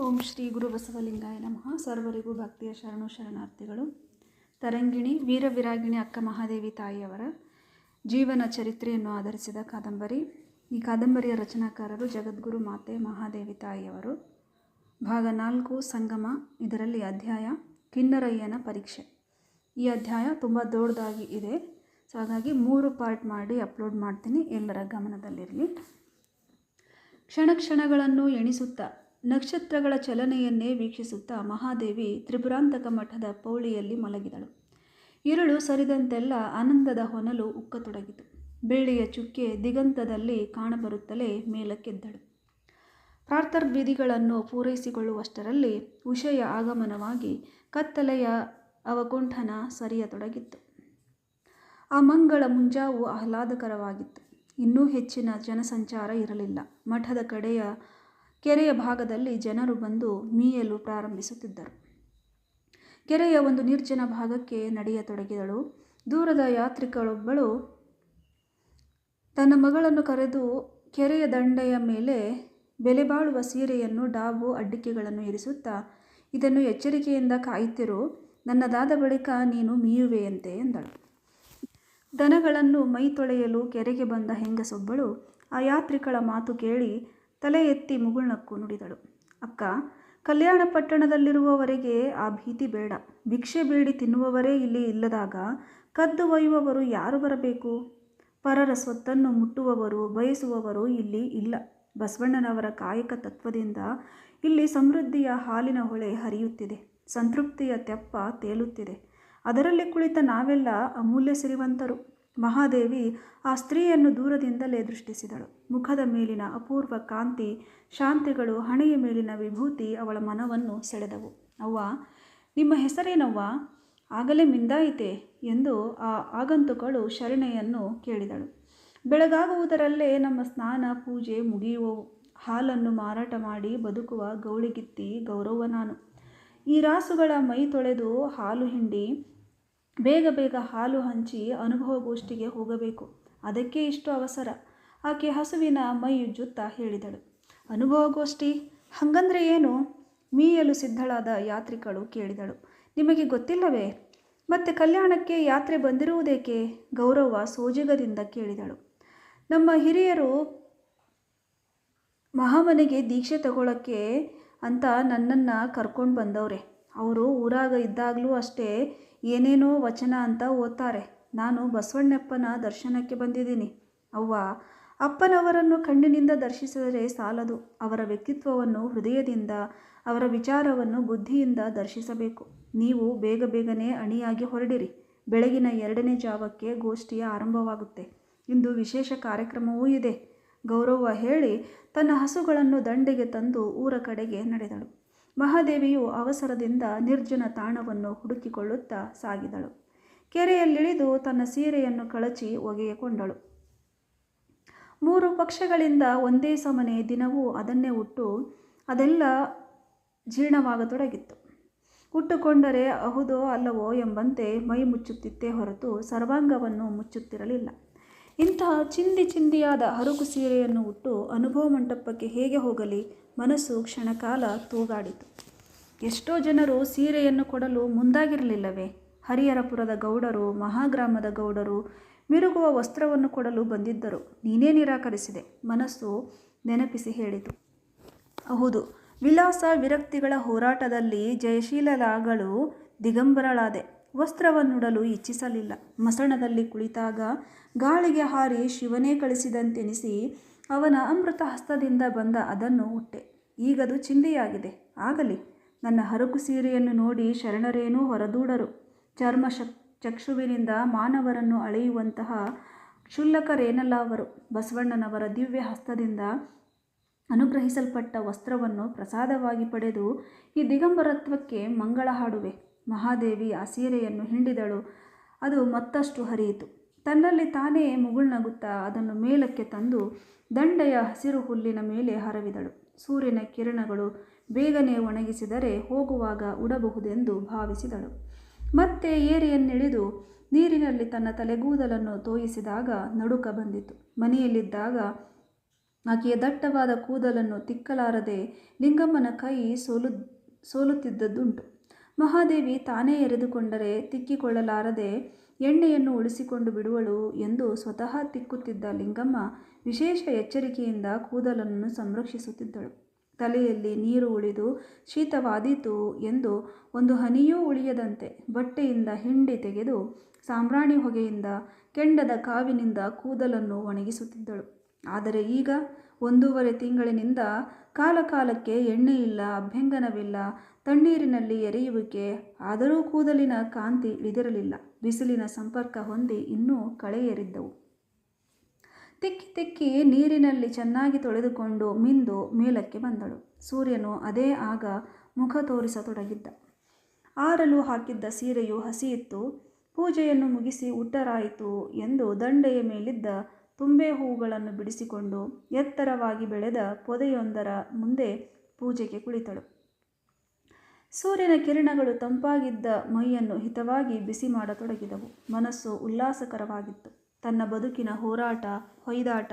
ಓಂ ಶ್ರೀ ಗುರು ಬಸವಲಿಂಗಾಯ ನಮಃ. ಸರ್ವರಿಗೂ ಭಕ್ತಿಯ ಶರಣು ಶರಣಾರ್ಥಿಗಳು. ತರಂಗಿಣಿ, ವೀರವಿರಾಗಿಣಿ ಅಕ್ಕ ಮಹಾದೇವಿ ತಾಯಿಯವರ ಜೀವನ ಚರಿತ್ರೆಯನ್ನು ಆಧರಿಸಿದ ಕಾದಂಬರಿ. ಈ ಕಾದಂಬರಿಯ ರಚನಾಕಾರರು ಜಗದ್ಗುರು ಮಾತೆ ಮಹಾದೇವಿ ತಾಯಿಯವರು. ಭಾಗ ನಾಲ್ಕು, ಸಂಗಮ, ಇದರಲ್ಲಿ ಅಧ್ಯಾಯ ಕಿನ್ನರಯ್ಯನ ಪರೀಕ್ಷೆ. ಈ ಅಧ್ಯಾಯ ತುಂಬ ದೊಡ್ಡದಾಗಿ ಇದೆ. ಸೊ ಹಾಗಾಗಿ ಮೂರು ಪಾರ್ಟ್ ಮಾಡಿ ಅಪ್ಲೋಡ್ ಮಾಡ್ತೀನಿ. ಎಲ್ಲರ ಗಮನದಲ್ಲಿರಲಿ. ಕ್ಷಣ ಕ್ಷಣಗಳನ್ನು ಎಣಿಸುತ್ತಾ ನಕ್ಷತ್ರಗಳ ಚಲನೆಯನ್ನೇ ವೀಕ್ಷಿಸುತ್ತಾ ಮಹಾದೇವಿ ತ್ರಿಪುರಾಂತಕ ಮಠದ ಪೌಳಿಯಲ್ಲಿ ಮಲಗಿದಳು. ಇರುಳು ಸರಿದಂತೆಲ್ಲ ಆನಂದದ ಹೊನಲು ಉಕ್ಕತೊಡಗಿತು. ಬೆಳ್ಳಿಯ ಚುಕ್ಕೆ ದಿಗಂತದಲ್ಲಿ ಕಾಣಬರುತ್ತಲೇ ಮೇಲಕ್ಕೆದ್ದಳು. ಪ್ರಾರ್ಥರ್ವಿಧಿಗಳನ್ನು ಪೂರೈಸಿಕೊಳ್ಳುವಷ್ಟರಲ್ಲಿ ಉಷಯ ಆಗಮನವಾಗಿ ಕತ್ತಲೆಯ ಅವಕುಂಠನ ಸರಿಯತೊಡಗಿತ್ತು. ಆ ಮಂಗಳ ಮುಂಜಾವು ಆಹ್ಲಾದಕರವಾಗಿತ್ತು. ಇನ್ನೂ ಹೆಚ್ಚಿನ ಜನಸಂಚಾರ ಇರಲಿಲ್ಲ. ಮಠದ ಕಡೆಯ ಕೆರೆಯ ಭಾಗದಲ್ಲಿ ಜನರು ಬಂದು ಮೀಯಲು ಪ್ರಾರಂಭಿಸುತ್ತಿದ್ದರು. ಕೆರೆಯ ಒಂದು ನಿರ್ಜನ ಭಾಗಕ್ಕೆ ನಡೆಯತೊಡಗಿದಳು ದೂರದ ಯಾತ್ರಿಕಳೊಬ್ಬಳು ತನ್ನ ಮಗಳನ್ನು ಕರೆದು ಕೆರೆಯ ದಂಡೆಯ ಮೇಲೆ ಬೆಲೆ ಬಾಳುವ ಸೀರೆಯನ್ನು ಡಾಬು ಅಡ್ಡಿಕೆಗಳನ್ನು ಇರಿಸುತ್ತಾ, ಇದನ್ನು ಎಚ್ಚರಿಕೆಯಿಂದ ಕಾಯುತ್ತಿರು. ನನ್ನದಾದ ಬಳಿಕ ನೀನು ಮೀಯುವೆಯಂತೆ ಎಂದಳು ದನಗಳನ್ನು ಮೈ ತೊಳೆಯಲು ಕೆರೆಗೆ ಬಂದ ಹೆಂಗಸೊಬ್ಬಳು ಆ ಯಾತ್ರಿಕಳ ಮಾತು ಕೇಳಿ ತಲೆ ಎತ್ತಿ ಮುಗುಳ್ನಕ್ಕು ನುಡಿದಳು. ಅಕ್ಕ, ಕಲ್ಯಾಣ ಪಟ್ಟಣದಲ್ಲಿರುವವರೆಗೆ ಆ ಭೀತಿ ಬೇಡ. ಭಿಕ್ಷೆ ಬೇಡಿ ತಿನ್ನುವವರೇ ಇಲ್ಲಿ ಇಲ್ಲದಾಗ ಕದ್ದು ಒಯ್ಯುವವರು ಯಾರು ಬರಬೇಕು? ಪರರ ಸ್ವತ್ತನ್ನು ಮುಟ್ಟುವವರು, ಬಯಸುವವರು ಇಲ್ಲಿ ಇಲ್ಲ. ಬಸವಣ್ಣನವರ ಕಾಯಕ ತತ್ವದಿಂದ ಇಲ್ಲಿ ಸಮೃದ್ಧಿಯ ಹಾಲಿನ ಹೊಳೆ ಹರಿಯುತ್ತಿದೆ. ಸಂತೃಪ್ತಿಯ ತೆಪ್ಪ ತೇಲುತ್ತಿದೆ. ಅದರಲ್ಲಿ ಕುಳಿತ ನಾವೆಲ್ಲ ಅಮೂಲ್ಯ ಸಿರಿವಂತರು. ಮಹಾದೇವಿ ಆ ಸ್ತ್ರೀಯನ್ನು ದೂರದಿಂದಲೇ ದೃಷ್ಟಿಸಿದಳು. ಮುಖದ ಮೇಲಿನ ಅಪೂರ್ವ ಕಾಂತಿ, ಶಾಂತಿಗಳು, ಹಣೆಯ ಮೇಲಿನ ವಿಭೂತಿ ಅವಳ ಮನವನ್ನು ಸೆಳೆದವು. ಅವ್ವ, ನಿಮ್ಮ ಹೆಸರೇನವ್ವ? ಆಗಲೇ ಮಿಂದಾಯಿತೆ? ಎಂದು ಆ ಆಗಂತುಕಳು ಶರಣೆಯನ್ನು ಕೇಳಿದಳು. ಬೆಳಗಾಗುವುದರಲ್ಲೇ ನಮ್ಮ ಸ್ನಾನ, ಪೂಜೆ ಮುಗಿಯುವ ಹಾಲನ್ನು ಮಾರಾಟ ಮಾಡಿ ಬದುಕುವ ಗೌಳಿಗಿತ್ತಿ ಗೌರವ ನಾನು. ಈ ರಾಸುಗಳ ಮೈ ತೊಳೆದು ಹಾಲು ಹಿಂಡಿ ಬೇಗ ಬೇಗ ಹಾಲು ಹಂಚಿ ಅನುಭವಗೋಷ್ಠಿಗೆ ಹೋಗಬೇಕು. ಅದಕ್ಕೆ ಇಷ್ಟು ಅವಸರ. ಆಕೆ ಹಸುವಿನ ಮೈಯುಜ್ಜುತ್ತಾ ಹೇಳಿದಳು. ಅನುಭವಗೋಷ್ಠಿ? ಹಂಗಂದ್ರೆ ಏನು? ಮೀಯಲು ಸಿದ್ಧಳಾದ ಯಾತ್ರಿಕಳು ಕೇಳಿದಳು. ನಿಮಗೆ ಗೊತ್ತಿಲ್ಲವೇ? ಮತ್ತೆ ಕಲ್ಯಾಣಕ್ಕೆ ಯಾತ್ರೆ ಬಂದಿರುವುದೇಕೆ? ಗೌರವ ಸೋಜಿಗದಿಂದ ಕೇಳಿದಳು. ನಮ್ಮ ಹಿರಿಯರು ಮಹಾಮನೆಗೆ ದೀಕ್ಷೆ ತಗೊಳ್ಳೋಕ್ಕೆ ಅಂತ ನನ್ನನ್ನು ಕರ್ಕೊಂಡು ಬಂದವ್ರೆ. ಅವರು ಊರಾಗ ಇದ್ದಾಗಲೂ ಅಷ್ಟೇ ಏನೇನೋ ವಚನ ಅಂತ ಓದ್ತಾರೆ. ನಾನು ಬಸವಣ್ಣಪ್ಪನ ದರ್ಶನಕ್ಕೆ ಬಂದಿದ್ದೀನಿ. ಅವ್ವ, ಅಪ್ಪನವರನ್ನು ಕಣ್ಣಿನಿಂದ ದರ್ಶಿಸಿದರೆ ಸಾಲದು. ಅವರ ವ್ಯಕ್ತಿತ್ವವನ್ನು ಹೃದಯದಿಂದ, ಅವರ ವಿಚಾರವನ್ನು ಬುದ್ಧಿಯಿಂದ ದರ್ಶಿಸಬೇಕು. ನೀವು ಬೇಗ ಬೇಗನೆ ಅಣಿಯಾಗಿ ಹೊರಡಿರಿ. ಬೆಳಗಿನ ಎರಡನೇ ಜಾವಕ್ಕೆ ಗೋಷ್ಠಿಯ ಆರಂಭವಾಗುತ್ತೆ. ಇಂದು ವಿಶೇಷ ಕಾರ್ಯಕ್ರಮವೂ ಇದೆ. ಗೌರವ ಹೇಳಿ, ತನ್ನ ಹಸುಗಳನ್ನು ದಂಡೆಗೆ ತಂದು ಊರ ಕಡೆಗೆ ನಡೆದಳು. ಮಹಾದೇವಿಯು ಅವಸರದಿಂದ ನಿರ್ಜನ ತಾಣವನ್ನು ಹುಡುಕಿಕೊಳ್ಳುತ್ತಾ ಸಾಗಿದಳು. ಕೆರೆಯಲ್ಲಿಳಿದು ತನ್ನ ಸೀರೆಯನ್ನು ಕಳಚಿ ಒಗೆಯಕೊಂಡಳು ಮೂರು ಪಕ್ಷಗಳಿಂದ ಒಂದೇ ಸಮನೆ ದಿನವೂ ಅದನ್ನೇ ಉಟ್ಟು ಅದೆಲ್ಲ ಜೀರ್ಣವಾಗತೊಡಗಿತ್ತು. ಉಟ್ಟುಕೊಂಡರೆ ಅಹುದೋ ಅಲ್ಲವೋ ಎಂಬಂತೆ ಮೈ ಮುಚ್ಚುತ್ತಿತ್ತೇ ಹೊರತು ಸರ್ವಾಂಗವನ್ನು ಮುಚ್ಚುತ್ತಿರಲಿಲ್ಲ. ಇಂತಹ ಚಿಂದಿ ಚಿಂದಿಯಾದ ಹರುಕು ಸೀರೆಯನ್ನು ಉಟ್ಟು ಅನುಭವ ಮಂಟಪಕ್ಕೆ ಹೇಗೆ ಹೋಗಲಿ ಮನಸ್ಸು ಕ್ಷಣಕಾಲ ತೂಗಾಡಿತು. ಎಷ್ಟೋ ಜನರು ಸೀರೆಯನ್ನು ಕೊಡಲು ಮುಂದಾಗಿರಲಿಲ್ಲವೇ? ಹರಿಹರಪುರದ ಗೌಡರು, ಮಹಾಗ್ರಾಮದ ಗೌಡರು ಮಿರುಗುವ ವಸ್ತ್ರವನ್ನು ಕೊಡಲು ಬಂದಿದ್ದರು. ನೀನೇ ನಿರಾಕರಿಸಿದೆ, ಮನಸ್ಸು ನೆನಪಿಸಿ ಹೇಳಿತು. ಹೌದು ವಿಲಾಸ ವಿರಕ್ತಿಗಳ ಹೋರಾಟದಲ್ಲಿ ಜಯಶೀಲರಾಗಳು ದಿಗಂಬರಳಾದೆ. ವಸ್ತ್ರವನ್ನುಡಲು ಇಚ್ಛಿಸಲಿಲ್ಲ. ಮಸಣದಲ್ಲಿ ಕುಳಿತಾಗ ಗಾಳಿಗೆ ಹಾರಿ ಶಿವನೇ ಕಳಿಸಿದಂತೆನಿಸಿ ಅವನ ಅಮೃತ ಹಸ್ತದಿಂದ ಬಂದ ಅದನ್ನು ಉಟ್ಟೆ. ಈಗದು ಚಿಂದಿಯಾಗಿದೆ ಆಗಲಿ, ನನ್ನ ಹರಕು ಸೀರೆಯನ್ನು ನೋಡಿ ಶರಣರೇನೂ ಹೊರದೂಡರು. ಚರ್ಮ ಶಕ್ ಚಕ್ಷುವಿನಿಂದ ಮಾನವರನ್ನು ಅಳೆಯುವಂತಹ ಕ್ಷುಲ್ಲಕರೇನಲ್ಲ ಅವರು. ಬಸವಣ್ಣನವರ ದಿವ್ಯ ಹಸ್ತದಿಂದ ಅನುಗ್ರಹಿಸಲ್ಪಟ್ಟ ವಸ್ತ್ರವನ್ನು ಪ್ರಸಾದವಾಗಿ ಪಡೆದು ಈ ದಿಗಂಬರತ್ವಕ್ಕೆ ಮಂಗಳ ಹಾಡುವೆ. ಮಹಾದೇವಿ ಆ ಸೀರೆಯನ್ನು ಹಿಂಡಿದಳು. ಅದು ಮತ್ತಷ್ಟು ಹರಿಯಿತು. ತನ್ನಲ್ಲಿ ತಾನೇ ಮುಗುಳ್ನಗುತ್ತಾ ಅದನ್ನು ಮೇಲಕ್ಕೆ ತಂದು ದಂಡೆಯ ಹಸಿರು ಹುಲ್ಲಿನ ಮೇಲೆ ಹರವಿದಳು. ಸೂರ್ಯನ ಕಿರಣಗಳು ಬೇಗನೆ ಒಣಗಿಸಿದರೆ ಹೋಗುವಾಗ ಉಡಬಹುದೆಂದು ಭಾವಿಸಿದಳು. ಮತ್ತೆ ಏರಿಯನ್ನಿಳಿದು ನೀರಿನಲ್ಲಿ ತನ್ನ ತಲೆಗೂದಲನ್ನು ತೋಯಿಸಿದಾಗ ನಡುಕ ಬಂದಿತು. ಮನೆಯಲ್ಲಿದ್ದಾಗ ಆಕೆಯ ದಟ್ಟವಾದ ಕೂದಲನ್ನು ತಿಕ್ಕಲಾರದೆ ಲಿಂಗಮ್ಮನ ಕೈ ಸೋಲು ಸೋಲುತ್ತಿದ್ದದ್ದುಂಟು. ಮಹಾದೇವಿ ತಾನೇ ಎರೆದುಕೊಂಡರೆ ತಿಕ್ಕಿಕೊಳ್ಳಲಾರದೆ ಎಣ್ಣೆಯನ್ನು ಉಳಿಸಿಕೊಂಡು ಬಿಡುವಳು ಎಂದು ಸ್ವತಃ ತಿಕ್ಕುತ್ತಿದ್ದ ಲಿಂಗಮ್ಮ ವಿಶೇಷ ಎಚ್ಚರಿಕೆಯಿಂದ ಕೂದಲನ್ನು ಸಂರಕ್ಷಿಸುತ್ತಿದ್ದಳು. ತಲೆಯಲ್ಲಿ ನೀರು ಉಳಿದು ಶೀತವಾದೀತು ಎಂದು ಒಂದು ಹನಿಯೂ ಉಳಿಯದಂತೆ ಬಟ್ಟೆಯಿಂದ ಹಿಂಡಿ ತೆಗೆದು ಸಾಂಬ್ರಾಣಿ ಹೊಗೆಯಿಂದ ಕೆಂಡದ ಕಾವಿನಿಂದ ಕೂದಲನ್ನು ಒಣಗಿಸುತ್ತಿದ್ದಳು. ಆದರೆ ಈಗ ಒಂದೂವರೆ ತಿಂಗಳಿನಿಂದ ಕಾಲಕಾಲಕ್ಕೆ ಎಣ್ಣೆಯಿಲ್ಲ ಅಭ್ಯಂಗನವಿಲ್ಲ ತಣ್ಣೀರಿನಲ್ಲಿ ಎರೆಯುವಿಕೆ, ಆದರೂ ಕೂದಲಿನ ಕಾಂತಿ ಇಳಿದಿರಲಿಲ್ಲ. ಬಿಸಿಲಿನ ಸಂಪರ್ಕ ಹೊಂದಿ ಇನ್ನೂ ಕಳೆಯೇರಿದ್ದವು. ತಿಕ್ಕಿ ತಿಕ್ಕಿ ನೀರಿನಲ್ಲಿ ಚೆನ್ನಾಗಿ ತೊಳೆದುಕೊಂಡು ಮಿಂದು ಮೇಲಕ್ಕೆ ಬಂದಳು. ಸೂರ್ಯನು ಅದೇ ಆಗ ಮುಖ ತೋರಿಸತೊಡಗಿದ್ದ. ಆರಲು ಹಾಕಿದ್ದ ಸೀರೆಯು ಹಸಿಯಿತ್ತು. ಪೂಜೆಯನ್ನು ಮುಗಿಸಿ ಉಟ್ಟರಾಯಿತು ಎಂದು ದಂಡೆಯ ಮೇಲಿದ್ದ ತುಂಬೆ ಹೂಗಳನ್ನು ಬಿಡಿಸಿಕೊಂಡು ಎತ್ತರವಾಗಿ ಬೆಳೆದ ಪೊದೆಯೊಂದರ ಮುಂದೆ ಪೂಜೆಗೆ ಕುಳಿತಳು. ಸೂರ್ಯನ ಕಿರಣಗಳು ತಂಪಾಗಿದ್ದ ಮೈಯನ್ನು ಹಿತವಾಗಿ ಬಿಸಿ ಮಾಡತೊಡಗಿದವು. ಮನಸ್ಸು ಉಲ್ಲಾಸಕರವಾಗಿತ್ತು. ತನ್ನ ಬದುಕಿನ ಹೋರಾಟ, ಹೊಯ್ದಾಟ,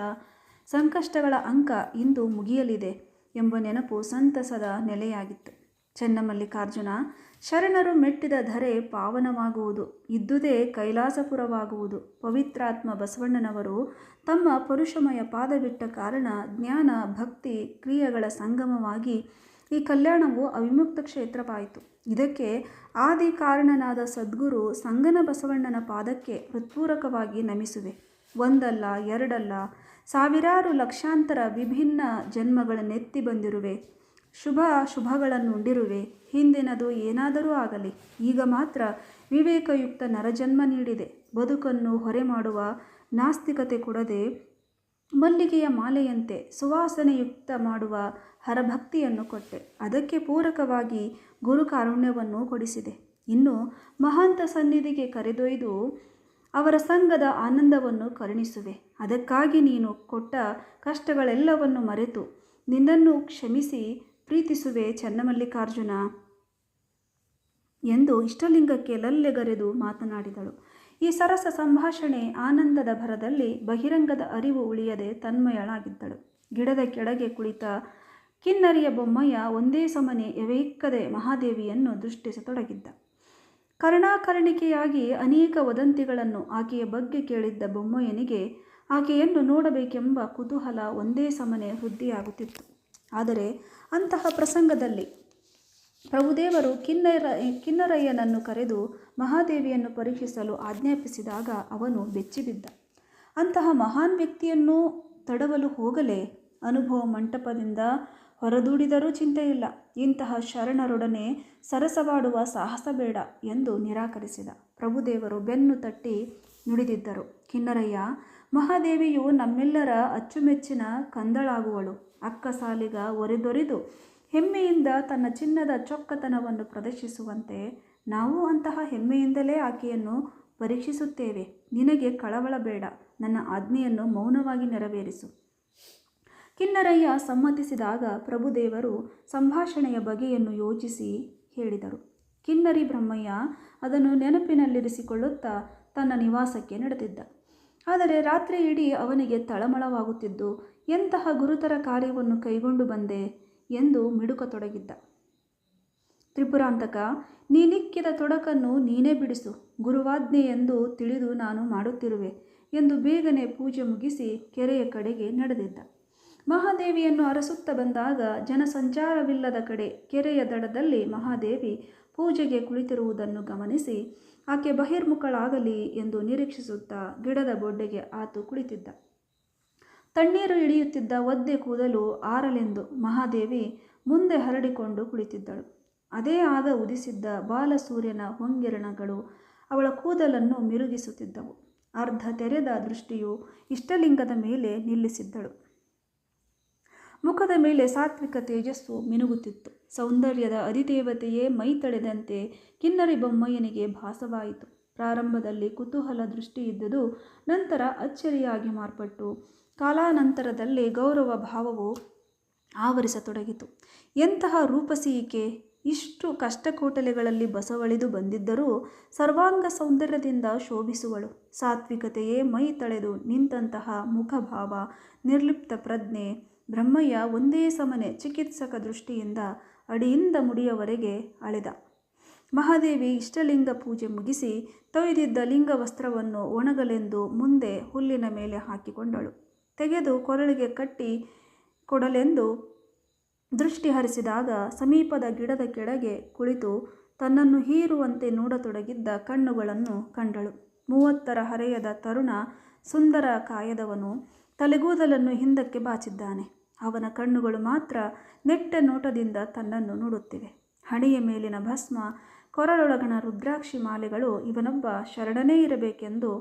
ಸಂಕಷ್ಟಗಳ ಅಂಕ ಇಂದು ಮುಗಿಯಲಿದೆ ಎಂಬ ನೆನಪು ಸಂತಸದ ನೆಲೆಯಾಗಿತ್ತು. ಚೆನ್ನಮಲ್ಲಿಕಾರ್ಜುನ, ಶರಣರು ಮೆಟ್ಟಿದ ಧರೆ ಪಾವನವಾಗುವುದು, ಇದ್ದುದೇ ಕೈಲಾಸಪುರವಾಗುವುದು. ಪವಿತ್ರಾತ್ಮ ಬಸವಣ್ಣನವರು ತಮ್ಮ ಪರುಷಮಯ ಪಾದವಿಟ್ಟ ಕಾರಣ ಜ್ಞಾನ, ಭಕ್ತಿ, ಕ್ರಿಯೆಗಳ ಸಂಗಮವಾಗಿ ಈ ಕಲ್ಯಾಣವು ಅವಿಮುಕ್ತ ಕ್ಷೇತ್ರವಾಯಿತು. ಇದಕ್ಕೆ ಆದಿ ಕಾರಣನಾದ ಸದ್ಗುರು ಸಂಗನ ಬಸವಣ್ಣನ ಪಾದಕ್ಕೆ ಹೃತ್ಪೂರಕವಾಗಿ ನಮಿಸುವೆ. ಒಂದಲ್ಲ, ಎರಡಲ್ಲ, ಸಾವಿರಾರು ಲಕ್ಷಾಂತರ ವಿಭಿನ್ನ ಜನ್ಮಗಳನ್ನೆತ್ತಿ ಬಂದಿರುವೆ. ಶುಭ ಶುಭಗಳನ್ನುಂಡಿರುವೆ. ಹಿಂದಿನದು ಏನಾದರೂ ಆಗಲಿ. ಈಗ ಮಾತ್ರ ವಿವೇಕಯುಕ್ತ ನರಜನ್ಮ ನೀಡಿದೆ. ಬದುಕನ್ನು ಹೊರೆ ಮಾಡುವ ನಾಸ್ತಿಕತೆ ಕೊಡದೆ ಮಲ್ಲಿಗೆಯ ಮಾಲೆಯಂತೆ ಸುವಾಸನೆಯುಕ್ತ ಮಾಡುವ ಹರಭಕ್ತಿಯನ್ನು ಕೊಟ್ಟೆ. ಅದಕ್ಕೆ ಪೂರಕವಾಗಿ ಗುರು ಕಾರುಣ್ಯವನ್ನು ಕೊಡಿಸಿದೆ. ಇನ್ನು ಮಹಾಂತ ಸನ್ನಿಧಿಗೆ ಕರೆದೊಯ್ದು ಅವರ ಸಂಘದ ಆನಂದವನ್ನು ಕರುಣಿಸುವೆ. ಅದಕ್ಕಾಗಿ ನೀನು ಕೊಟ್ಟ ಕಷ್ಟಗಳೆಲ್ಲವನ್ನು ಮರೆತು ನಿನ್ನನ್ನು ಕ್ಷಮಿಸಿ ಪ್ರೀತಿಸುವೆ ಚನ್ನಮಲ್ಲಿಕಾರ್ಜುನ ಎಂದು ಇಷ್ಟಲಿಂಗಕ್ಕೆ ಲಲ್ಲೆಗರೆದು ಮಾತನಾಡಿದಳು. ಈ ಸರಸ ಸಂಭಾಷಣೆ ಆನಂದದ ಭರದಲ್ಲಿ ಬಹಿರಂಗದ ಅರಿವು ಉಳಿಯದೆ ತನ್ಮಯಳಾಗಿದ್ದಳು. ಗಿಡದ ಕೆಳಗೆ ಕುಳಿತ ಕಿನ್ನರಿಯ ಬೊಮ್ಮಯ್ಯ ಒಂದೇ ಸಮನೆ ಎವೆಯಿಕ್ಕದೆ ಮಹಾದೇವಿಯನ್ನು ದೃಷ್ಟಿಸತೊಡಗಿದ್ದ. ಕರ್ಣಾಕರ್ಣಿಕೆಯಾಗಿ ಅನೇಕ ವದಂತಿಗಳನ್ನು ಆಕೆಯ ಬಗ್ಗೆ ಕೇಳಿದ್ದ ಬೊಮ್ಮಯ್ಯನಿಗೆ, ಆಕೆಯನ್ನು ನೋಡಬೇಕೆಂಬ ಕುತೂಹಲ ಒಂದೇ ಸಮನೆ ವೃದ್ಧಿಯಾಗುತ್ತಿತ್ತು. ಆದರೆ ಅಂತಹ ಪ್ರಸಂಗದಲ್ಲಿ ಪ್ರಭುದೇವರು ಕಿನ್ನರ, ಕಿನ್ನರಯ್ಯನನ್ನು ಕರೆದು ಮಹಾದೇವಿಯನ್ನು ಪರೀಕ್ಷಿಸಲು ಆಜ್ಞಾಪಿಸಿದಾಗ ಅವನು ಬೆಚ್ಚಿಬಿದ್ದ. ಅಂತಹ ಮಹಾನ್ ವ್ಯಕ್ತಿಯನ್ನು ತಡವಲು ಹೋಗಲೇ ಅನುಭವ ಮಂಟಪದಿಂದ ಹೊರದೂಡಿದರೂ ಚಿಂತೆಯಿಲ್ಲ. ಇಂತಹ ಶರಣರೊಡನೆ ಸರಸವಾಡುವ ಸಾಹಸ ಬೇಡ ಎಂದು ನಿರಾಕರಿಸಿದ. ಪ್ರಭುದೇವರು ಬೆನ್ನು ತಟ್ಟಿ ನುಡಿದಿದ್ದರು. ಕಿನ್ನರಯ್ಯ, ಮಹಾದೇವಿಯು ನಮ್ಮೆಲ್ಲರ ಅಚ್ಚುಮೆಚ್ಚಿನ ಕಂದಳಾಗುವಳು. ಅಕ್ಕ ಸಾಲಿಗ ಒರೆದೊರೆದು ಹೆಮ್ಮೆಯಿಂದ ತನ್ನ ಚಿನ್ನದ ಚೊಕ್ಕತನವನ್ನು ಪ್ರದರ್ಶಿಸುವಂತೆ ನಾವು ಅಂತಹ ಹೆಮ್ಮೆಯಿಂದಲೇ ಆಕೆಯನ್ನು ಪರೀಕ್ಷಿಸುತ್ತೇವೆ. ನಿನಗೆ ಕಳವಳ ಬೇಡ. ನನ್ನ ಆಜ್ಞೆಯನ್ನು ಮೌನವಾಗಿ ನೆರವೇರಿಸು. ಕಿನ್ನರಯ್ಯ ಸಮ್ಮತಿಸಿದಾಗ ಪ್ರಭುದೇವರು ಸಂಭಾಷಣೆಯ ಬಗೆಯನ್ನು ಯೋಚಿಸಿ ಹೇಳಿದರು. ಕಿನ್ನರಿ ಬ್ರಹ್ಮಯ್ಯ ಅದನ್ನು ನೆನಪಿನಲ್ಲಿರಿಸಿಕೊಳ್ಳುತ್ತಾ ತನ್ನ ನಿವಾಸಕ್ಕೆ ನಡೆದಿದ್ದ. ಆದರೆ ರಾತ್ರಿ ಇಡೀ ಅವನಿಗೆ ತಳಮಳವಾಗುತ್ತಿದ್ದು, ಎಂತಹ ಗುರುತರ ಕಾರ್ಯವನ್ನು ಕೈಗೊಂಡು ಬಂದೆ? ಎಂದು ಮಿಡುಕತೊಡಗಿದ್ದ. ತ್ರಿಪುರಾಂತಕ ನೀನಿಕ್ಕಿದ ತೊಡಕನ್ನು ನೀನೇ ಬಿಡಿಸು. ಗುರುವಾಜ್ಞೆ ಎಂದು ತಿಳಿದು ನಾನು ಮಾಡುತ್ತಿರುವೆ ಎಂದು ಬೇಗನೆ ಪೂಜೆ ಮುಗಿಸಿ ಕೆರೆಯ ಕಡೆಗೆ ನಡೆದಿದ್ದ. ಮಹಾದೇವಿಯನ್ನು ಅರಸುತ್ತ ಬಂದಾಗ ಜನಸಂಚಾರವಿಲ್ಲದ ಕಡೆ ಕೆರೆಯ ದಡದಲ್ಲಿ ಮಹಾದೇವಿ ಪೂಜೆಗೆ ಕುಳಿತಿರುವುದನ್ನು ಗಮನಿಸಿ, ಆಕೆ ಬಹಿರ್ಮುಖಳಾಗಲಿ ಎಂದು ನಿರೀಕ್ಷಿಸುತ್ತಾ ಗಿಡದ ಬೊಡ್ಡೆಗೆ ಆತು ಕುಳಿತಿದ್ದ. ತಣ್ಣೀರು ಇಳಿಯುತ್ತಿದ್ದ ಒದ್ದೆ ಕೂದಲು ಆರಲೆಂದು ಮಹಾದೇವಿ ಮುಂದೆ ಹರಡಿಕೊಂಡು ಕುಳಿತಿದ್ದಳು. ಅದೇ ಆಗ ಉದಿಸಿದ್ದ ಬಾಲಸೂರ್ಯನ ಹೊಂಗಿರಣಗಳು ಅವಳ ಕೂದಲನ್ನು ಮಿರುಗಿಸುತ್ತಿದ್ದವು. ಅರ್ಧ ತೆರೆದ ದೃಷ್ಟಿಯು ಇಷ್ಟಲಿಂಗದ ಮೇಲೆ ನಿಲ್ಲಿಸಿದ್ದಳು. ಮುಖದ ಮೇಲೆ ಸಾತ್ವಿಕ ತೇಜಸ್ಸು ಮಿನುಗುತ್ತಿತ್ತು. ಸೌಂದರ್ಯದ ಅಧಿದೇವತೆಯೇ ಮೈ ತಡೆದಂತೆ ಕಿನ್ನರಿ ಬೊಮ್ಮಯ್ಯನಿಗೆ ಭಾಸವಾಯಿತು. ಪ್ರಾರಂಭದಲ್ಲಿ ಕುತೂಹಲ ದೃಷ್ಟಿ ಇದ್ದುದು ನಂತರ ಅಚ್ಚರಿಯಾಗಿ ಮಾರ್ಪಟ್ಟು ಕಾಲಾನಂತರದಲ್ಲಿ ಗೌರವ ಭಾವವು ಆವರಿಸತೊಡಗಿತು. ಎಂತಹ ರೂಪಸಿ ಈಕೆ ಇಷ್ಟು ಕಷ್ಟಕೋಟಲೆಗಳಲ್ಲಿ ಬಸವಳಿದು ಬಂದಿದ್ದರೂ ಸರ್ವಾಂಗ ಸೌಂದರ್ಯದಿಂದ ಶೋಭಿಸುವಳು. ಸಾತ್ವಿಕತೆಯೇ ಮೈ ತಳೆದು ನಿಂತಹ ಮುಖಭಾವ, ನಿರ್ಲಿಪ್ತ ಪ್ರಜ್ಞೆ, ಬ್ರಹ್ಮಯ್ಯ ಒಂದೇ ಸಮನೆ ಚಿಕಿತ್ಸಕ ದೃಷ್ಟಿಯಿಂದ ಅಡಿಯಿಂದ ಮುಡಿಯವರೆಗೆ ಅಳೆದ. ಮಹಾದೇವಿ ಇಷ್ಟಲಿಂಗ ಪೂಜೆ ಮುಗಿಸಿ ತೊಯ್ದಿದ್ದ ಲಿಂಗ ವಸ್ತ್ರವನ್ನು ಒಣಗಲೆಂದು ಮುಂದೆ ಹುಲ್ಲಿನ ಮೇಲೆ ಹಾಕಿಕೊಂಡಳು. ತೆಗೆದು ಕೊರಳಿಗೆ ಕಟ್ಟಿ ಕೊಡಲೆಂದು ದೃಷ್ಟಿ ಹರಿಸಿದಾಗ ಸಮೀಪದ ಗಿಡದ ಕೆಳಗೆ ಕುಳಿತು ತನ್ನನ್ನು ಹೀರುವಂತೆ ನೋಡತೊಡಗಿದ್ದ ಕಣ್ಣುಗಳನ್ನು ಕಂಡಳು. ಮೂವತ್ತರ ಹರೆಯದ ತರುಣ ಸುಂದರ ಕಾಯದವನು ತಲೆಗೂದಲನ್ನು ಹಿಂದಕ್ಕೆ ಬಾಚಿದ್ದಾನೆ. ಅವನ ಕಣ್ಣುಗಳು ಮಾತ್ರ ನೆಟ್ಟ ನೋಟದಿಂದ ತನ್ನನ್ನು ನೋಡುತ್ತಿವೆ. ಹಣೆಯ ಮೇಲಿನ ಭಸ್ಮ ಕೊರಳೊಳಗಣ ರುದ್ರಾಕ್ಷಿ ಮಾಲೆಗಳು ಇವನೊಬ್ಬ ಶರಣನೇ ಇರಬೇಕೆಂದು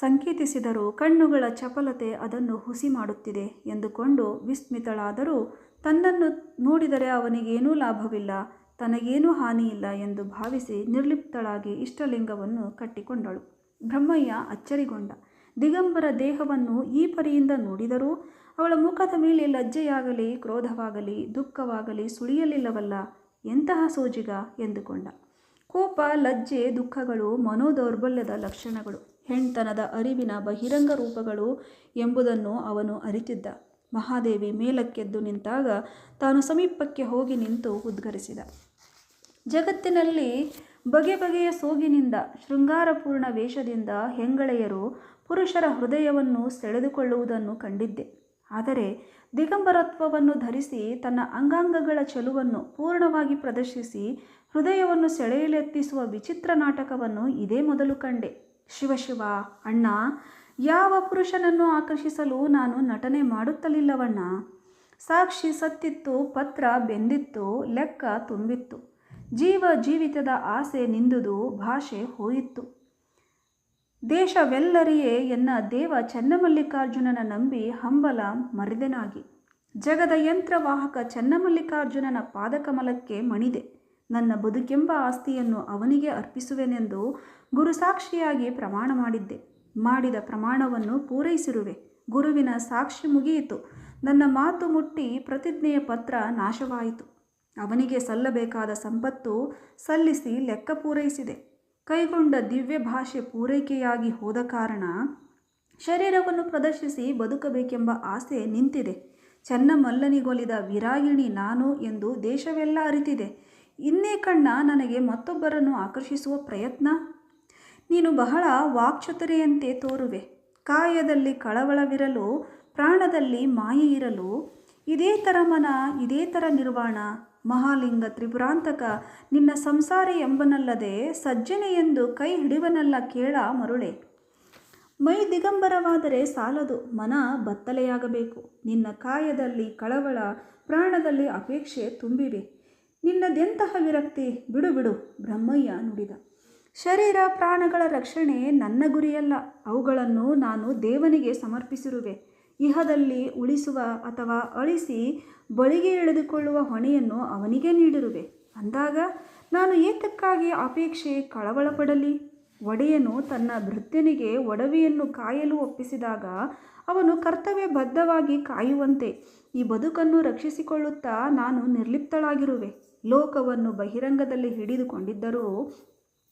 ಸಂಕೇತಿಸಿದರೂ ಕಣ್ಣುಗಳ ಚಪಲತೆ ಅದನ್ನು ಹುಸಿ ಮಾಡುತ್ತಿದೆ ಎಂದುಕೊಂಡು ವಿಸ್ಮಿತಳಾದರೂ, ತನ್ನನ್ನು ನೋಡಿದರೆ ಅವನಿಗೇನೂ ಲಾಭವಿಲ್ಲ, ತನಗೇನೂ ಹಾನಿಯಿಲ್ಲ ಎಂದು ಭಾವಿಸಿ ನಿರ್ಲಿಪ್ತಳಾಗಿ ಇಷ್ಟಲಿಂಗವನ್ನು ಕಟ್ಟಿಕೊಂಡಳು. ಬ್ರಹ್ಮಯ್ಯ ಅಚ್ಚರಿಗೊಂಡ, ದಿಗಂಬರ ದೇಹವನ್ನು ಈ ಪರಿಯಿಂದ ನೋಡಿದರೂ ಅವಳ ಮುಖದ ಮೇಲೆ ಲಜ್ಜೆಯಾಗಲಿ, ಕ್ರೋಧವಾಗಲಿ, ದುಃಖವಾಗಲಿ ಸುಳಿಯಲಿಲ್ಲವಲ್ಲ, ಎಂತಹ ಸೋಜಿಗ? ಎಂದುಕೊಂಡ. ಕೋಪ, ಲಜ್ಜೆ, ದುಃಖಗಳು ಮನೋದೌರ್ಬಲ್ಯದ ಲಕ್ಷಣಗಳು. ಹೆಣ್ತನದ ಅರಿವಿನ ಬಹಿರಂಗ ರೂಪಗಳು ಎಂಬುದನ್ನು ಅವನು ಅರಿತಿದ್ದ. ಮಹಾದೇವಿ ಮೇಲಕ್ಕೆದ್ದು ನಿಂತಾಗ ತಾನು ಸಮೀಪಕ್ಕೆ ಹೋಗಿ ನಿಂತು ಉದ್ಗರಿಸಿದ. ಜಗತ್ತಿನಲ್ಲಿ ಬಗೆ ಬಗೆಯ ಸೋಗಿನಿಂದ, ಶೃಂಗಾರಪೂರ್ಣ ವೇಷದಿಂದ ಹೆಂಗಳೆಯರು ಪುರುಷರ ಹೃದಯವನ್ನು ಸೆಳೆದುಕೊಳ್ಳುವುದನ್ನು ಕಂಡಿದ್ದೆ. ಆದರೆ ದಿಗಂಬರತ್ವವನ್ನು ಧರಿಸಿ ತನ್ನ ಅಂಗಾಂಗಗಳ ಚೆಲುವನ್ನು ಪೂರ್ಣವಾಗಿ ಪ್ರದರ್ಶಿಸಿ, ಹೃದಯವನ್ನು ಸೆಳೆಯಲೆತ್ತಿಸುವ ವಿಚಿತ್ರ ನಾಟಕವನ್ನು ಇದೇ ಮೊದಲು ಕಂಡೆ. ಶಿವಶಿವ ಅಣ್ಣ, ಯಾವ ಪುರುಷನನ್ನು ಆಕರ್ಷಿಸಲು ನಾನು ನಟನೆ ಮಾಡುತ್ತಲಿಲ್ಲವಣ್ಣ? ಸಾಕ್ಷಿ ಸತ್ತಿತ್ತು, ಪತ್ರ ಬೆಂದಿತ್ತು, ಲೆಕ್ಕ ತುಂಬಿತ್ತು. ಜೀವ ಜೀವಿತದ ಆಸೆ ನಿಂದುದು, ಭಾಷೆ ಹೋಯಿತು ದೇಶವೆಲ್ಲರಿಯೇ ಎನ್ನ ದೇವ ಚನ್ನಮಲ್ಲಿಕಾರ್ಜುನನ ನಂಬಿ ಹಂಬಲ ಮರಿದೆನಾಗಿ. ಜಗದ ಯಂತ್ರವಾಹಕ ಚನ್ನಮಲ್ಲಿಕಾರ್ಜುನನ ಪಾದಕಮಲಕ್ಕೆ ಮಣಿದೆ. ನನ್ನ ಬದುಕೆಂಬ ಆಸ್ತಿಯನ್ನು ಅವನಿಗೆ ಅರ್ಪಿಸುವೆನೆಂದು ಗುರುಸಾಕ್ಷಿಯಾಗಿ ಪ್ರಮಾಣ ಮಾಡಿದ್ದೆ. ಮಾಡಿದ ಪ್ರಮಾಣವನ್ನು ಪೂರೈಸಿರುವೆ. ಗುರುವಿನ ಸಾಕ್ಷಿ ಮುಗಿಯಿತು. ನನ್ನ ಮಾತು ಮುಟ್ಟಿ ಪ್ರತಿಜ್ಞೆಯ ಪತ್ರ ನಾಶವಾಯಿತು. ಅವನಿಗೆ ಸಲ್ಲಬೇಕಾದ ಸಂಪತ್ತು ಸಲ್ಲಿಸಿ ಲೆಕ್ಕ ಪೂರೈಸಿದೆ. ಕೈಗೊಂಡ ದಿವ್ಯ ಭಾಷೆ ಪೂರೈಕೆಯಾಗಿ ಹೋದ ಕಾರಣ ಶರೀರವನ್ನು ಪ್ರದರ್ಶಿಸಿ ಬದುಕಬೇಕೆಂಬ ಆಸೆ ನಿಂತಿದೆ. ಚೆನ್ನಮಲ್ಲನಿಗೊಲಿದ ವಿರಾಗಿಣಿ ನಾನು ಎಂದು ದೇಶವೆಲ್ಲ ಅರಿತಿದೆ. ಇನ್ನೇ ಕಣ್ಣ ನನಗೆ ಮತ್ತೊಬ್ಬರನ್ನು ಆಕರ್ಷಿಸುವ ಪ್ರಯತ್ನ? ನೀನು ಬಹಳ ವಾಕ್ಚತುರೆಯಂತೆ ತೋರುವೆ. ಕಾಯದಲ್ಲಿ ಕಳವಳವಿರಲು, ಪ್ರಾಣದಲ್ಲಿ ಮಾಯೆ ಇರಲು ಇದೇ ಥರ ಮನ, ಇದೇ ಥರ ನಿರ್ವಾಣ, ಮಹಾಲಿಂಗ ತ್ರಿಪುರಾಂತಕ, ನಿನ್ನ ಸಂಸಾರ ಎಂಬನಲ್ಲದೆ ಸಜ್ಜನೆ ಎಂದು ಕೈ ಹಿಡಿವನಲ್ಲ ಕೇಳ ಮರುಳೆ. ಮೈ ದಿಗಂಬರವಾದರೆ ಸಾಲದು, ಮನ ಬತ್ತಲೆಯಾಗಬೇಕು. ನಿನ್ನ ಕಾಯದಲ್ಲಿ ಕಳವಳ, ಪ್ರಾಣದಲ್ಲಿ ಅಪೇಕ್ಷೆ ತುಂಬಿವೆ. ನಿನ್ನದೆಂತಹ ವಿರಕ್ತಿ, ಬಿಡು ಬಿಡು, ಬ್ರಹ್ಮಯ್ಯ ನುಡಿದ. ಶರೀರ ಪ್ರಾಣಗಳ ರಕ್ಷಣೆ ನನ್ನ ಗುರಿಯಲ್ಲ. ಅವುಗಳನ್ನು ನಾನು ದೇವನಿಗೆ ಸಮರ್ಪಿಸಿರುವೆ. ಇಹದಲ್ಲಿ ಉಳಿಸುವ ಅಥವಾ ಅಳಿಸಿ ಬಳಿಗೆ ಎಳೆದುಕೊಳ್ಳುವ ಹೊಣೆಯನ್ನು ಅವನಿಗೆ ನೀಡಿರುವೆ. ಅಂದಾಗ ನಾನು ಏತಕ್ಕಾಗಿ ಅಪೇಕ್ಷೆ ಕಳವಳಪಡಲಿ? ಒಡೆಯನು ತನ್ನ ಭೃತ್ಯನಿಗೆ ಒಡವೆಯನ್ನು ಕಾಯಲು ಒಪ್ಪಿಸಿದಾಗ ಅವನು ಕರ್ತವ್ಯ ಬದ್ಧವಾಗಿ ಕಾಯುವಂತೆ ಈ ಬದುಕನ್ನು ರಕ್ಷಿಸಿಕೊಳ್ಳುತ್ತಾ ನಾನು ನಿರ್ಲಿಪ್ತಳಾಗಿರುವೆ. ಲೋಕವನ್ನು ಬಹಿರಂಗದಲ್ಲಿ ಹಿಡಿದುಕೊಂಡಿದ್ದರೂ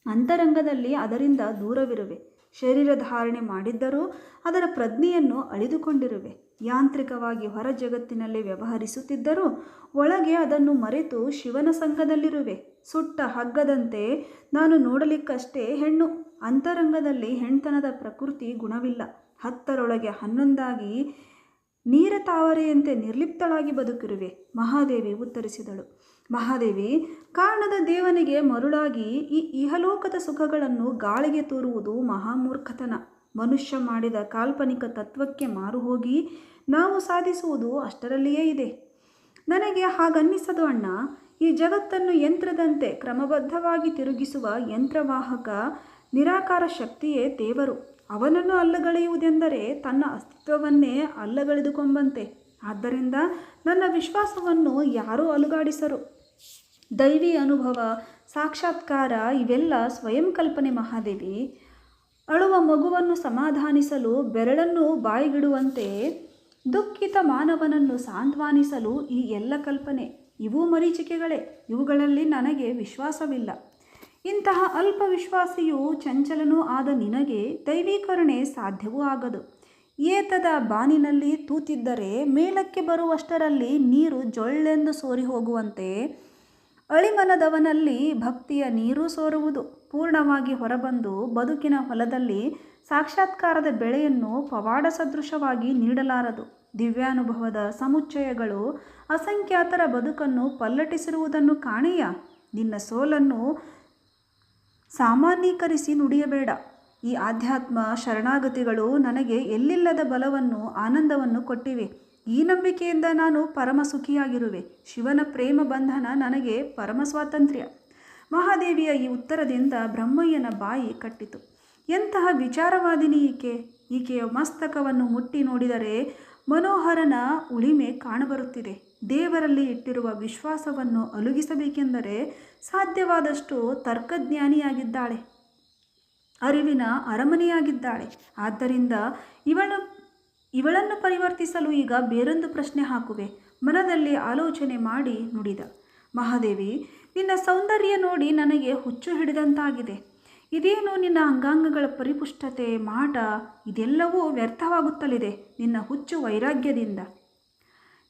ಅಂತರಂಗದಲ್ಲಿ ಅದರಿಂದ ದೂರವಿರುವೆ. ಶರೀರ ಧಾರಣೆ ಮಾಡಿದ್ದರೂ ಅದರ ಪ್ರಜ್ಞೆಯನ್ನು ಅಳಿದುಕೊಂಡಿರುವೆ. ಯಾಂತ್ರಿಕವಾಗಿ ಹೊರ ಜಗತ್ತಿನಲ್ಲಿ ವ್ಯವಹರಿಸುತ್ತಿದ್ದರೂ ಒಳಗೆ ಅದನ್ನು ಮರೆತು ಶಿವನ ಸಂಘದಲ್ಲಿರುವೆ. ಸುಟ್ಟ ಹಗ್ಗದಂತೆ ನಾನು ನೋಡಲಿಕ್ಕಷ್ಟೇ ಹೆಣ್ಣು. ಅಂತರಂಗದಲ್ಲಿ ಹೆಣ್ತನದ ಪ್ರಕೃತಿ ಗುಣವಿಲ್ಲ. ಹತ್ತರೊಳಗೆ ಹನ್ನೊಂದಾಗಿ ನೀರ ತಾವರೆಯಂತೆ ನಿರ್ಲಿಪ್ತಳಾಗಿ ಬದುಕಿರುವೆ. ಮಹಾದೇವಿ ಉತ್ತರಿಸಿದಳು. ಮಹಾದೇವಿ, ಕಾರಣದ ದೇವನಿಗೆ ಮರುಳಾಗಿ ಈ ಇಹಲೋಕದ ಸುಖಗಳನ್ನು ಗಾಳಿಗೆ ತೋರುವುದು ಮಹಾಮೂರ್ಖತನ. ಮನುಷ್ಯ ಮಾಡಿದ ಕಾಲ್ಪನಿಕ ತತ್ವಕ್ಕೆ ಮಾರು ಹೋಗಿ ನಾವು ಸಾಧಿಸುವುದು ಅಷ್ಟರಲ್ಲಿಯೇ ಇದೆ. ನನಗೆ ಹಾಗನ್ನಿಸದು ಅಣ್ಣ, ಈ ಜಗತ್ತನ್ನು ಯಂತ್ರದಂತೆ ಕ್ರಮಬದ್ಧವಾಗಿ ತಿರುಗಿಸುವ ಯಂತ್ರವಾಹಕ ನಿರಾಕಾರ ಶಕ್ತಿಯೇ ದೇವರು. ಅವನನ್ನು ಅಲ್ಲಗಳೆಯುವುದೆಂದರೆ ತನ್ನ ಅಸ್ತಿತ್ವವನ್ನೇ ಅಲ್ಲಗಳೆದುಕೊಂಬಂತೆ. ಆದ್ದರಿಂದ ನನ್ನ ವಿಶ್ವಾಸವನ್ನು ಯಾರೂ ಅಲುಗಾಡಿಸರು. ದೈವಿ ಅನುಭವ, ಸಾಕ್ಷಾತ್ಕಾರ ಇವೆಲ್ಲ ಸ್ವಯಂ ಕಲ್ಪನೆ ಮಹಾದೇವಿ. ಅಳುವ ಮಗುವನ್ನು ಸಮಾಧಾನಿಸಲು ಬೆರಳನ್ನು ಬಾಯಿಗಿಡುವಂತೆ, ದುಃಖಿತ ಮಾನವನನ್ನು ಸಾಂತ್ವಾನಿಸಲು ಈ ಎಲ್ಲ ಕಲ್ಪನೆ. ಇವು ಮರೀಚಿಕೆಗಳೇ, ಇವುಗಳಲ್ಲಿ ನನಗೆ ವಿಶ್ವಾಸವಿಲ್ಲ. ಇಂತಹ ಅಲ್ಪ ವಿಶ್ವಾಸಿಯೂ ಚಂಚಲನೂ ಆದ ನಿನಗೆ ದೈವೀಕರಣೆ ಸಾಧ್ಯವೂ ಆಗದು. ಏತದ ಬಾನಿನಲ್ಲಿ ತೂತಿದ್ದರೆ ಮೇಲಕ್ಕೆ ಬರುವಷ್ಟರಲ್ಲಿ ನೀರು ಜೊಳ್ಳೆಂದು ಸೋರಿ ಹೋಗುವಂತೆ ಅಳಿಮನದವನಲ್ಲಿ ಭಕ್ತಿಯ ನೀರು ಸೋರುವುದು. ಪೂರ್ಣವಾಗಿ ಹೊರಬಂದು ಬದುಕಿನ ಹೊಲದಲ್ಲಿ ಸಾಕ್ಷಾತ್ಕಾರದ ಬೆಳೆಯನ್ನು ಪವಾಡ ಸದೃಶವಾಗಿ ನೀಡಲಾರದು. ದಿವ್ಯಾನುಭವದ ಸಮುಚ್ಚಯಗಳು ಅಸಂಖ್ಯಾತರ ಬದುಕನ್ನು ಪಲ್ಲಟಿಸಿರುವುದನ್ನು ಕಾಣೆಯ. ನಿನ್ನ ಸೋಲನ್ನು ಸಾಮಾನ್ಯೀಕರಿಸಿ ನುಡಿಯಬೇಡ. ಈ ಆಧ್ಯಾತ್ಮ ಶರಣಾಗತಿಗಳು ನನಗೆ ಎಲ್ಲಿಲ್ಲದ ಬಲವನ್ನು, ಆನಂದವನ್ನು ಕೊಟ್ಟಿವೆ. ಈ ನಂಬಿಕೆಯಿಂದ ನಾನು ಪರಮ ಸುಖಿಯಾಗಿರುವೆ ಶಿವನ ಪ್ರೇಮ ಬಂಧನ ನನಗೆ ಪರಮ ಸ್ವಾತಂತ್ರ್ಯ ಮಹಾದೇವಿಯ ಈ ಉತ್ತರದಿಂದ ಬ್ರಹ್ಮಯ್ಯನ ಬಾಯಿ ಕಟ್ಟಿತು. ಎಂತಹ ವಿಚಾರವಾದಿನಿ ಈಕೆ? ಈಕೆಯ ಮಸ್ತಕವನ್ನು ಮುಟ್ಟಿ ನೋಡಿದರೆ ಮನೋಹರನ ಉಳಿಮೆ ಕಾಣಬರುತ್ತಿದೆ. ದೇವರಲ್ಲಿ ಇಟ್ಟಿರುವ ವಿಶ್ವಾಸವನ್ನು ಅಲುಗಿಸಬೇಕೆಂದರೆ ಸಾಧ್ಯವಾದಷ್ಟು ತರ್ಕಜ್ಞಾನಿಯಾಗಿದ್ದಾಳೆ. ಅರಿವಿನ ಅರಮನೆಯಾಗಿದ್ದಾಳೆ. ಆದ್ದರಿಂದ ಇವಳು ಇವಳನ್ನು ಪರಿವರ್ತಿಸಲು ಈಗ ಬೇರೊಂದು ಪ್ರಶ್ನೆ ಹಾಕುವೆ. ಮನದಲ್ಲಿ ಆಲೋಚನೆ ಮಾಡಿ ನುಡಿದ. ಮಹಾದೇವಿ, ನಿನ್ನ ಸೌಂದರ್ಯ ನೋಡಿ ನನಗೆ ಹುಚ್ಚು ಹಿಡಿದಂತಾಗಿದೆ. ಇದೇನು ನಿನ್ನ ಅಂಗಾಂಗಗಳ ಪರಿಪುಷ್ಟತೆ, ಮಾಟ? ಇದೆಲ್ಲವೂ ವ್ಯರ್ಥವಾಗುತ್ತಲಿದೆ ನಿನ್ನ ಹುಚ್ಚು ವೈರಾಗ್ಯದಿಂದ.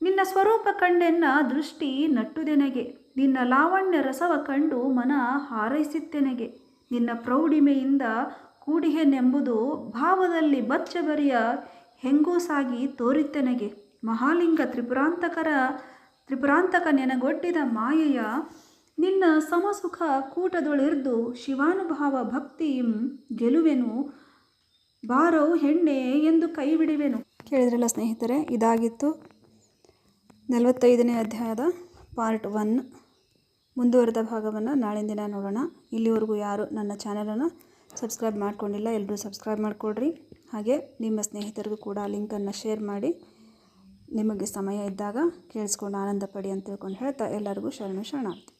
ನಿನ್ನ ಸ್ವರೂಪ ಕಂಡೆನ್ನ ದೃಷ್ಟಿ ನಟ್ಟುದೆನಗೆ. ನಿನ್ನ ಲಾವಣ್ಯ ರಸವ ಕಂಡು ಮನ ಹಾರೈಸಿತ್ತೆನಗೆ. ನಿನ್ನ ಪ್ರೌಢಿಮೆಯಿಂದ ಕೂಡಿಹೆನೆಂಬುದು ಭಾವದಲ್ಲಿ ಬಚ್ಚಬರಿಯ ಹೆಂಗೂಸಾಗಿ ತೋರಿತ್ತೆನಗೆ ಮಹಾಲಿಂಗ ತ್ರಿಪುರಾಂತಕರ, ತ್ರಿಪುರಾಂತಕ ನೆನಗೊಟ್ಟಿದ ಮಾಯೆಯ ನಿನ್ನ ಸಮಸುಖ ಕೂಟದೊಳಿರ್ದು ಶಿವಾನುಭಾವ ಭಕ್ತಿಯಂ ಗೆಲುವೆನು. ಬಾರೋ ಹೆಣ್ಣೆ ಎಂದು ಕೈ ಬಿಡುವೆನು ಕೇಳಿದ್ರಲ್ಲ ಸ್ನೇಹಿತರೆ, ಇದಾಗಿತ್ತು ನಲವತ್ತೈದನೇ ಅಧ್ಯಾಯದ ಪಾರ್ಟ್ ಒನ್. ಮುಂದುವರೆದ ಭಾಗವನ್ನು ನಾಳಿನ ದಿನ ನೋಡೋಣ. ಇಲ್ಲಿವರೆಗೂ ಯಾರು ನನ್ನ ಚಾನಲನ್ನು ಸಬ್ಸ್ಕ್ರೈಬ್ ಮಾಡಿಕೊಂಡಿಲ್ಲ ಎಲ್ಲರೂ ಸಬ್ಸ್ಕ್ರೈಬ್ ಮಾಡಿಕೊಡ್ರಿ. ಹಾಗೆ ನಿಮ್ಮ ಸ್ನೇಹಿತರಿಗೂ ಕೂಡ ಲಿಂಕನ್ನು ಶೇರ್ ಮಾಡಿ. ನಿಮಗೆ ಸಮಯ ಇದ್ದಾಗ ಕೇಳಿಸ್ಕೊಂಡು ಆನಂದ ಪಡಿ ಅಂತ ತಿಳ್ಕೊಂಡು ಹೇಳ್ತಾ ಎಲ್ಲರಿಗೂ ಶರಣು ಶರಣಾರ್ಥಿ.